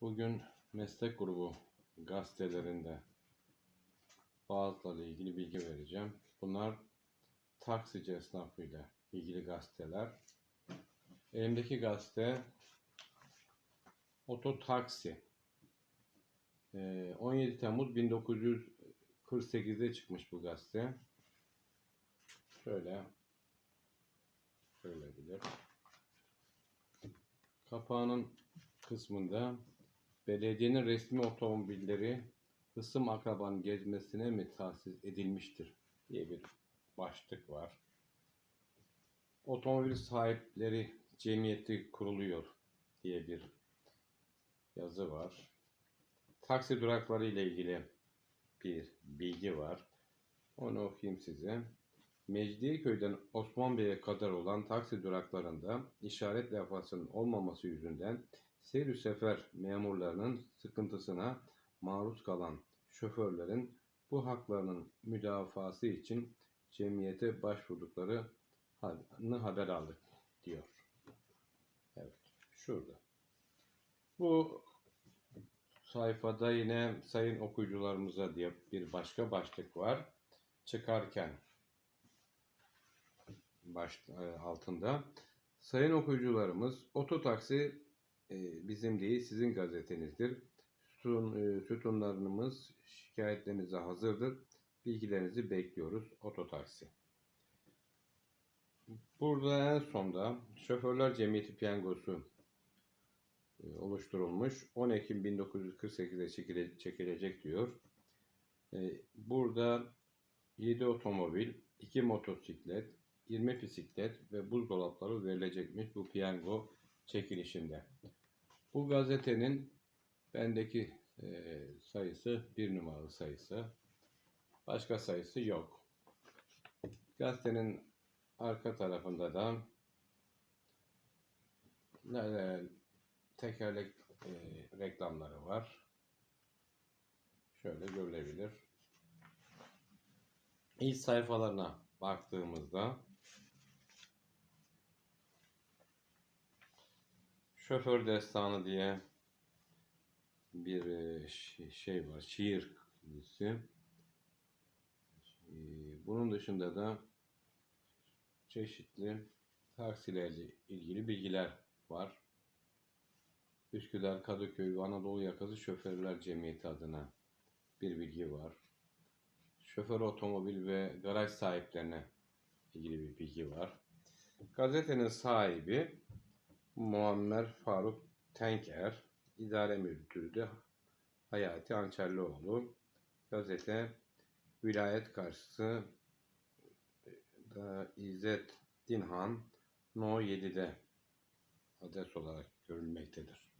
Bugün meslek grubu gazetelerinde bazılarıyla ilgili bilgi vereceğim. Bunlar taksici esnafıyla ilgili gazeteler. Elimdeki gazete Oto Taksi. Ee, 17 Temmuz 1948'de çıkmış bu gazete. Şöyle söyleyebilir. Kapağının kısmında belediyenin resmi otomobilleri hısım akrabanın gezmesine mi tahsis edilmiştir diye bir başlık var. Otomobil sahipleri cemiyeti kuruluyor diye bir yazı var. Taksi durakları ile ilgili bir bilgi var. Onu okuyayım size. Mecidiyeköy'den Osman Bey'e kadar olan taksi duraklarında işaret levhasının olmaması yüzünden seyir sefer memurlarının sıkıntısına maruz kalan şoförlerin bu haklarının müdafası için cemiyete başvurduklarını haber aldık diyor. Evet, şurada. Bu sayfada yine sayın okuyucularımıza diye bir başka başlık var. Çıkarken baş, e, altında. Sayın okuyucularımız, ototaksi bizim değil sizin gazetenizdir. Sütun, e, sütunlarımız şikayetlerinize hazırdır. Bilgilerinizi bekliyoruz. Ototaksi. Burada en sonda Şoförler Cemiyeti Piyangosu e, oluşturulmuş. 10 Ekim 1948'de çekile, çekilecek diyor. E, burada 7 otomobil, 2 motosiklet, 20 bisiklet ve buzdolapları verilecekmiş bu piyango çekilişinde. Bu gazetenin bendeki e, sayısı bir numaralı sayısı. Başka sayısı yok. Gazetenin arka tarafında da e, tekerlek e, reklamları var. Şöyle görülebilir. İlk sayfalarına baktığımızda Şoför Destanı diye bir e, şey var, şiir dizisi. E, Bunun dışında da çeşitli taksilerle ilgili bilgiler var. Üsküdar Kadıköy Anadolu Yakası Şoförler Cemiyeti adına bir bilgi var. Şoför otomobil ve garaj sahiplerine ilgili bir bilgi var. Gazetenin sahibi Muammer Faruk Tenker, idare müdürü Hayati Ançerlioğlu. Gazete Vilayet Karşısı da İzzet Dinhan No 7'de adres olarak görülmektedir.